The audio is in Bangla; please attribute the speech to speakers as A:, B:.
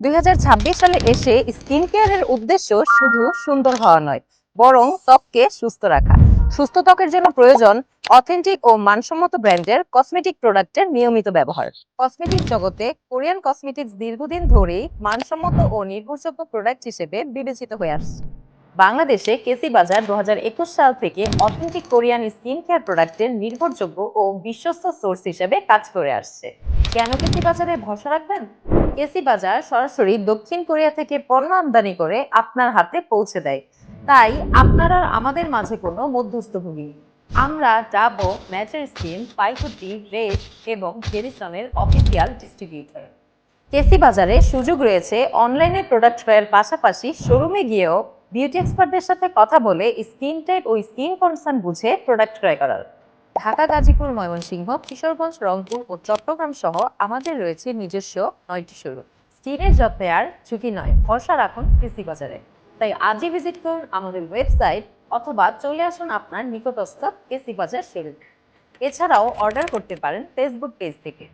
A: দুই হাজার ছাব্বিশ সালে এসে স্কিন কেয়ারের উদ্দেশ্য শুধু সুন্দর হওয়া নয়, বরং ত্বককে সুস্থ রাখা। সুস্থ ত্বকের জন্য প্রয়োজন অথেন্টিক ও মানসম্মত ব্র্যান্ডের কসমেটিক প্রোডাক্টের নিয়মিত ব্যবহার। কসমেটিক জগতে কোরিয়ান কসমেটিক্স দীর্ঘদিন ধরেই মানসম্মত ও নির্ভরযোগ্য প্রোডাক্ট হিসেবে বিবেচিত হয়ে আসছে। বাংলাদেশে কেসি বাজার দু হাজার একুশ সাল থেকে অথেন্টিক কোরিয়ান স্কিন কেয়ার প্রোডাক্টের নির্ভরযোগ্য ও বিশ্বস্ত সোর্স হিসেবে কাজ করে আসছে। কেন কেসি বাজারে ভরসা রাখবেন? কেসি বাজার সরাসরি দক্ষিণ কোরিয়া থেকে পণ্য আমদানি করে আপনার হাতে পৌঁছে দেয়। তাই আপনার আমাদের মাঝে কোনো মধ্যস্থভূমি নেই। আমরা ডাবো ম্যাচার স্কিন, পাইকুটি রেড এবং জেরিসনের অফিসিয়াল ডিস্ট্রিবিউটর। কেসি বাজারে সুযোগ রয়েছে অনলাইনে প্রোডাক্ট ক্রয়ের পাশাপাশি শোরুমে গিয়েও। বিউটি এক্সপার্টদের সাথে কথা বলে স্কিন টাইপ ও স্কিন কনসার্ন বুঝে প্রোডাক্ট ক্রয় করার। ঢাকা, গাজীপুর, ময়মনসিংহ, কিশোরগঞ্জ, রংপুর ও চট্টগ্রাম সহ আমাদের রয়েছে নিজস্ব নয়টি শোরুম। স্কিনের যত্নে আর ঝুঁকি নয়, ভরসা রাখুন কৃষি বাজারে তাই আজই ভিজিট করুন আমাদের ওয়েবসাইট অথবা চলে আসুন আপনার নিকটস্থ কৃষি বাজার সেল এছাড়াও অর্ডার করতে পারেন ফেসবুক পেজ থেকে।